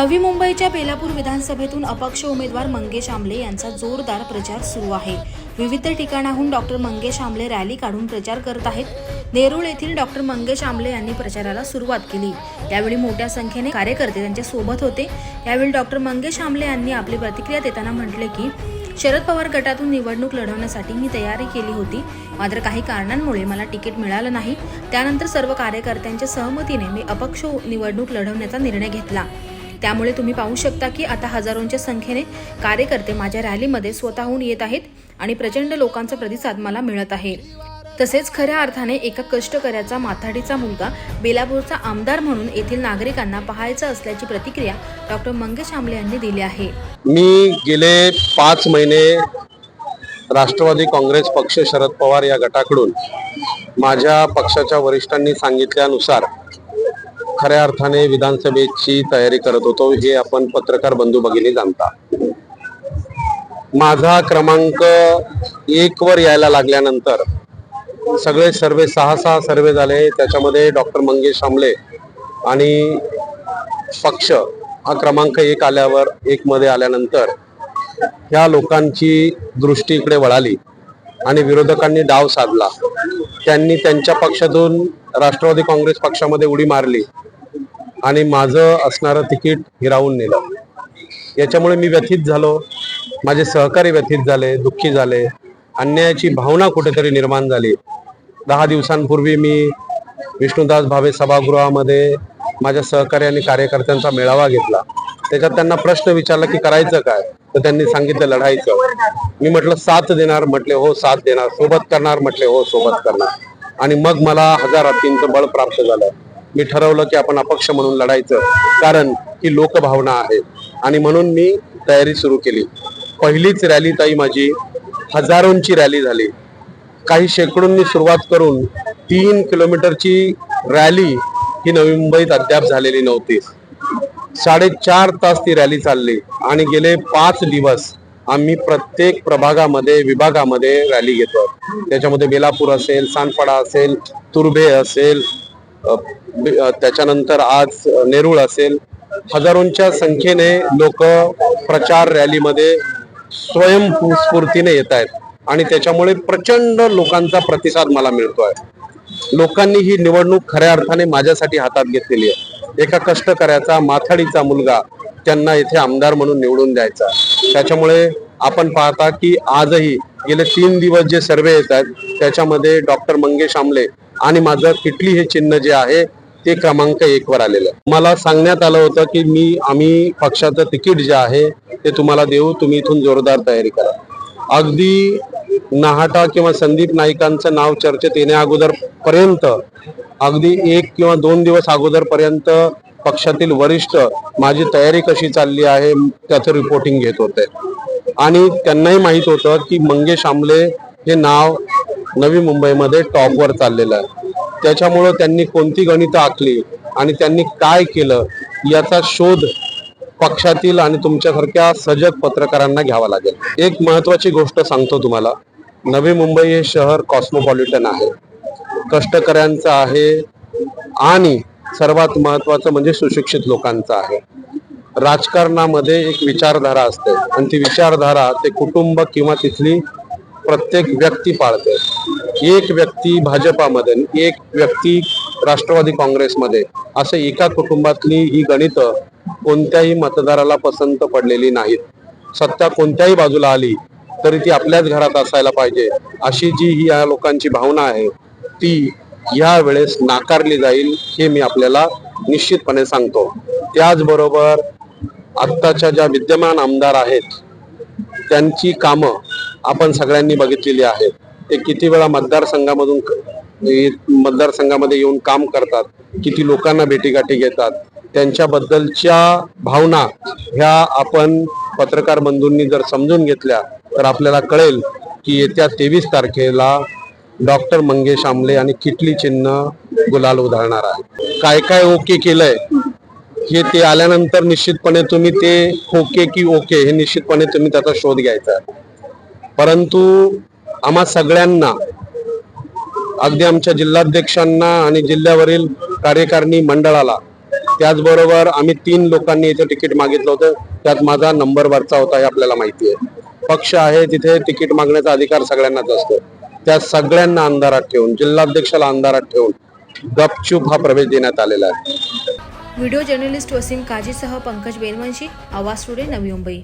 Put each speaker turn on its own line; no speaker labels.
नवी मुंबईच्या बेलापूर विधानसभेतून अपक्ष उमेदवार मंगेश आमले यांचा जोरदार प्रचार सुरू आहे. विविध ठिकाणाहून डॉक्टर मंगेश आमले रॅली काढून प्रचार करत आहेत. नेरूळ येथील डॉक्टर मंगेश आमले यांनी प्रचाराला सुरुवात केली. यावेळी मोठ्या संख्येने कार्यकर्ते त्यांच्यासोबत होते. यावेळी डॉक्टर मंगेश आमले यांनी आपली प्रतिक्रिया देताना म्हटले की शरद पवार गटातून निवडणूक लढवण्यासाठी मी तयारी केली होती. मात्र काही कारणांमुळे मला तिकीट मिळालं नाही. त्यानंतर सर्व कार्यकर्त्यांच्या सहमतीने मी अपक्ष निवडणूक लढवण्याचा निर्णय घेतला. त्यामुळे तुम्ही पाहू शकता की आता हजारोंच्या संख्येने कार्यकर्ते माझ्या रॅलीमध्ये स्वतःहून येत आहेत आणि प्रचंड लोकांचा प्रतिसाद मला मिळत आहे. तसेच खऱ्या अर्थाने एका कष्टकऱ्याचा माथाडीचा मुलगा बेलापूरचा आमदार म्हणून येथील नागरिकांना पाहायचा असल्याची प्रतिक्रिया डॉक्टर मंगेश आमले यांनी दिली आहे.
मी गेले पाच महिने राष्ट्रवादी काँग्रेस पक्ष शरद पवार या गटाकडून माझ्या पक्षाच्या वरिष्ठांनी सांगितल्यानुसार खऱ्या अर्थाने विधानसभेची तयारी करत होतो हे आपण पत्रकार बंधू भगिनी जाणता. माझा क्रमांक एक वर यायला लागल्यानंतर सगळे सर्वे सहा सहा सर्वे झाले त्याच्यामध्ये डॉक्टर मंगेश आमले आणि पक्ष हा क्रमांक एक आल्यावर एक मध्ये आल्यानंतर ह्या लोकांची दृष्टी इकडे वळाली आणि विरोधकांनी डाव साधला. त्यांनी त्यांच्या पक्षातून राष्ट्रवादी काँग्रेस पक्षामध्ये उडी मारली. आणि माझं असणारं तिकीट हिरावून नेलं. याच्यामुळे मी व्यथित झालो. माझे सहकारी व्यथित झाले दुःखी झाले. अन्यायाची भावना कुठेतरी निर्माण झाली. दहा दिवसांपूर्वी मी विष्णुदास भावे सभागृहामध्ये माझ्या सहकारी आणि कार्यकर्त्यांचा मेळावा घेतला. त्याच्यात त्यांना प्रश्न विचारला की करायचं काय? तर त्यांनी सांगितलं लढायचं. मी म्हटलं साथ देणार म्हटले हो साथ देणार. सोबत करणार म्हटले हो सोबत करणार. आणि मग मला हजार हत्तींचं बळ प्राप्त झालं. मी ठरवलं की आपण अपक्ष म्हणून लढायचं. कारण ही लोकभावना आहे. आणि म्हणून मी तयारी सुरू केली. पहिलीच रॅली ताई माझी हजारोंची रॅली झाली. काही शेकडोंनी सुरुवात करून तीन किलोमीटरची रॅली ही नवी मुंबईत अद्याप झालेली नव्हती. साडेचार तास ती रॅली चालली. आणि गेले पाच दिवस आम्ही प्रत्येक प्रभागामध्ये विभागामध्ये रॅली घेतो त्याच्यामध्ये बेलापूर असेल सानपाडा असेल तुर्भे असेल त्याच्यानंतर आज नेरूळ असेल. हजारोंच्या संख्येने लोक प्रचार रॅलीमध्ये स्वयंस्फूर्तीने येत आहेत आणि त्याच्यामुळे प्रचंड लोकांचा प्रतिसाद मला मिळतोय. लोकांनी ही निवडणूक खऱ्या अर्थाने माझ्यासाठी हातात घेतलेली आहे. एका कष्टकऱ्याचा माथाडीचा मुलगा त्यांना इथे आमदार म्हणून निवडून द्यायचा त्याच्यामुळे आपण पाहता की आजही गेले तीन दिवस जे सर्वे येत आहेत त्याच्यामध्ये डॉक्टर मंगेश आमले आणि माझं किटली हे चिन्ह जे आहे ते क्रमांक एक वर आलेलं. मला सांगण्यात आलं होतं की मी आम्ही पक्षाचं तिकीट जे आहे ते तुम्हाला देऊ. तुम्ही इथून जोरदार तयारी करा. अगदी नाहाटा किंवा संदीप नाईकांचं नाव चर्चेत येण्या अगोदर पर्यंत अगदी एक किंवा दोन दिवस अगोदर पर्यंत पक्षातील वरिष्ठ माझी तयारी कशी चालली आहे त्याचं रिपोर्टिंग घेत होते. आणि त्यांनाही माहीत होतं की मंगेश आमले हे नाव नवी मुंबईमध्ये टॉपवर चाललेलं आहे. त्याच्यामुळं त्यांनी कोणती गणितं आखली आणि त्यांनी काय केलं याचा शोध पक्षातील आणि तुमच्यासारख्या सजग पत्रकारांना घ्यावा लागेल. एक महत्वाची गोष्ट सांगतो तुम्हाला. नवी मुंबई हे शहर कॉस्मोपॉलिटन आहे. कष्टकऱ्यांचं आहे आणि सर्वात महत्वाचं म्हणजे सुशिक्षित लोकांचं आहे. राजकारणामध्ये एक विचारधारा असते आणि ती विचारधारा ते कुटुंब किंवा तिथली प्रत्येक व्यक्ती पाळते. एक व्यक्ती भाजपामध्ये एक व्यक्ती राष्ट्रवादी काँग्रेसमध्ये असं एका कुटुंबातली ही गणितं कोणत्याही मतदाराला पसंत पडलेली नाहीत. सत्ता कोणत्याही बाजूला आली तरी ती आपल्याच घरात असायला पाहिजे अशी जी ही या लोकांची भावना आहे ती या वेळेस नाकारली जाईल हे मी आपल्याला निश्चितपणे सांगतो. त्याचबरोबर आत्ताच्या ज्या विद्यमान आमदार आहेत त्यांची कामं आपण सगळ्यांनी बघितलेली आहेत. ते किती वेळा मतदारसंघामधून मतदारसंघामध्ये येऊन काम करतात किती लोकांना भेटीगाठी घेतात त्यांच्याबद्दलच्या भावना ह्या आपण पत्रकार बंधूंनी जर समजून घेतल्या तर आपल्याला कळेल की येत्या तेवीस तारखेला डॉक्टर मंगेश आमले आणि किटली चिन्ह गुलाल उधळणार आहे. काय काय ओके केलंय हे ते आल्यानंतर निश्चितपणे तुम्ही ते ओके की ओके हे निश्चितपणे तुम्ही त्याचा शोध घ्यायचा परंतु आम्हा सगळ्यांना अगदी आमच्या जिल्हाध्यक्षांना आणि जिल्ह्यावरील कार्यकारिणी मंडळाला त्याचबरोबर आम्ही तीन लोकांनी इथे तिकीट मागितलं होतं. त्यात माझा नंबर वरचा होता हे आपल्याला माहिती आहे. पक्ष आहे तिथे तिकीट मागण्याचा अधिकार सगळ्यांनाच असतो. त्या सगळ्यांना अंधारात ठेवून जिल्हाध्यक्षाला अंधारात ठेवून गपचूप हा प्रवेश देण्यात आलेला आहे.
व्हिडिओ जर्नलिस्ट वसीम काजीसह पंकज बेलवंशी आवाज टुडे नवी मुंबई.